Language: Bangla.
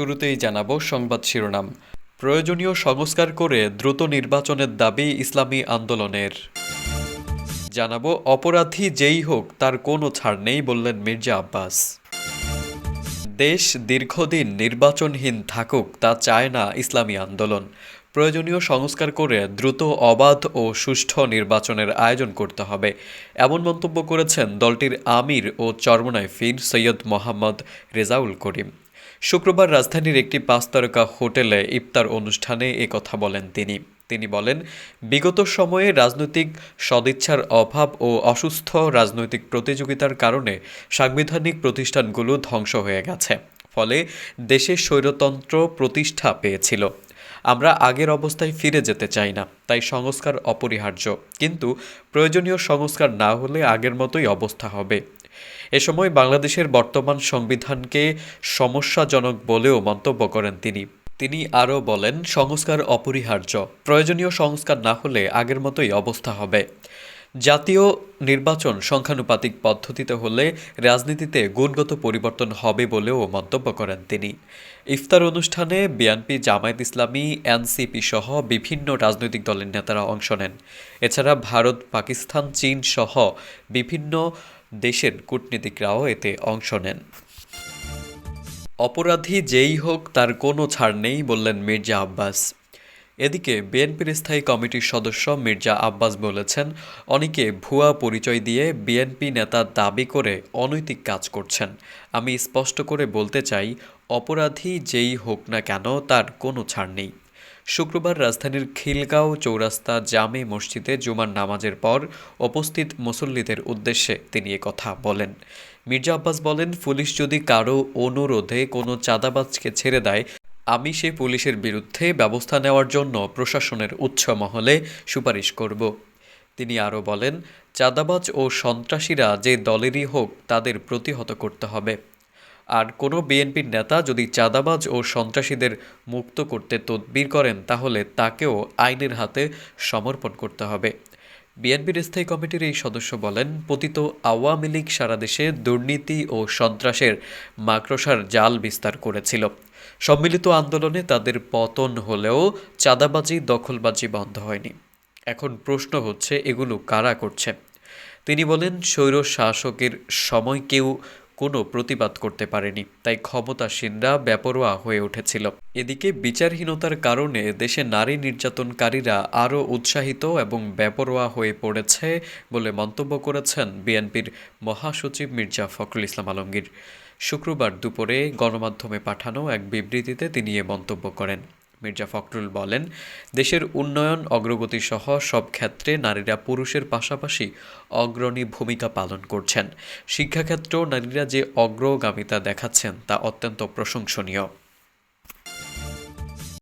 শুরুতেই জানাব সংবাদ শিরোনাম। প্রয়োজনীয় সংস্কার করে দ্রুত নির্বাচনের দাবি ইসলামী আন্দোলনের। জানাব, অপরাধী যেই হোক, তার কোনো ছাড় নেই বললেন মির্জা আব্বাস। দেশ দীর্ঘদিন নির্বাচনহীন থাকুক, তা চায় না ইসলামী আন্দোলন। প্রয়োজনীয় সংস্কার করে দ্রুত, অবাধ ও সুষ্ঠু নির্বাচনের আয়োজন করতে হবে। এমন মন্তব্য করেছেন দলটির আমির ও চরমনায় ফির সৈয়দ মোহাম্মদ রেজাউল করিম। শুক্রবার রাজধানীর একটি পাঁচ তারকা হোটেলে ইফতার অনুষ্ঠানে কথা বলেন তিনি। তিনি বলেন, বিগত সময়ে রাজনৈতিক সদিচ্ছার অভাব ও অসুস্থ রাজনৈতিক প্রতিযোগিতার কারণে সাংবিধানিক প্রতিষ্ঠানগুলো ধ্বংস হয়ে গেছে। ফলে দেশে স্বৈরতন্ত্র প্রতিষ্ঠা পেয়েছিল। আমরা আগের অবস্থায় ফিরে যেতে চাই না, তাই সংস্কার অপরিহার্য। কিন্তু প্রয়োজনীয় সংস্কার না হলে আগের মতোই অবস্থা হবে। এ সময় বাংলাদেশের বর্তমান সংবিধানকে সমস্যাজনক বলেও মন্তব্য করেন তিনি। তিনি আরও বলেন, সংস্কার অপরিহার্য। প্রয়োজনীয় সংস্কার না হলে আগের মতোই অবস্থা হবে। জাতীয় নির্বাচন সংখ্যানুপাতিক পদ্ধতিতে হলে রাজনীতিতে গুণগত পরিবর্তন হবে বলেও মন্তব্য করেন তিনি। ইফতার অনুষ্ঠানে বিএনপি, জামায়াত ইসলামী, এনসিপি সহ বিভিন্ন রাজনৈতিক দলের নেতারা অংশ নেন। এছাড়া ভারত, পাকিস্তান, চীন সহ বিভিন্ন দেশের কূটনীতিকরাও এতে অংশ নেন। অপরাধী যেই হোক তার কোনো ছাড় নেই বললেন মির্জা আব্বাস। এদিকে বিএনপির স্থায়ী কমিটির সদস্য মির্জা আব্বাস বলেছেন, অনেকে ভুয়া পরিচয় দিয়ে বিএনপি নেতা দাবি করে অনৈতিক কাজ করছেন। আমি স্পষ্ট করে বলতে চাই, অপরাধী যেই হোক না কেন তার কোনো ছাড় নেই। শুক্রবার রাজধানীর খিলগাঁও চৌরাস্তা জামে মসজিদে জুমার নামাজের পর উপস্থিত মুসল্লিদের উদ্দেশ্যে তিনি কথা বলেন। মির্জা আব্বাস বলেন, পুলিশ যদি কারও অনুরোধে কোনো চাঁদাবাজকে ছেড়ে দেয় আমি সেই পুলিশের বিরুদ্ধে ব্যবস্থা নেওয়ার জন্য প্রশাসনের উচ্চ মহলে সুপারিশ করব। তিনি আরও বলেন, চাঁদাবাজ ও সন্ত্রাসীরা যে দলেরই হোক তাদের প্রতিহত করতে হবে। আর কোনো বিএনপির নেতা যদি চাঁদাবাজ ও সন্ত্রাসীদের মুক্ত করতে তদবির করেন, তাহলে তাকেও আইনের হাতে সমর্পণ করতে হবে। বিএনপির স্থায়ী কমিটির এই সদস্য বলেন, পতিত আওয়ামী লীগ সারা দেশে দুর্নীতি ও সন্ত্রাসের মাকড়সার জাল বিস্তার করেছিল। সম্মিলিত আন্দোলনে তাদের পতন হলেও চাঁদাবাজি, দখলবাজি বন্ধ হয়নি। এখন প্রশ্ন হচ্ছে, এগুলো কারা করছে? তিনি বলেন স্বৈর শাসকের সময় কেউ কোনো প্রতিবাদ করতে পারেনি, তাই ক্ষমতাসীনরা বেপরোয়া হয়ে উঠেছিল। এদিকে বিচারহীনতার কারণে দেশে নারী নির্যাতনকারীরা আরও উৎসাহিত এবং বেপরোয়া হয়ে পড়েছে বলে মন্তব্য করেছেন বিএনপির মহাসচিব মির্জা ফখরুল ইসলাম আলমগীর। শুক্রবার দুপুরে গণমাধ্যমে পাঠানো এক বিবৃতিতে তিনি এ মন্তব্য করেন। মির্জা ফখরুল বলেন, দেশের উন্নয়ন, অগ্রগতি সহ সব ক্ষেত্রে নারীরা পুরুষের পাশাপাশি অগ্রণী ভূমিকা পালন করছেন। শিক্ষাক্ষেত্রেও নারীরা যে অগ্রগামিতা দেখাচ্ছেন তা অত্যন্ত প্রশংসনীয়।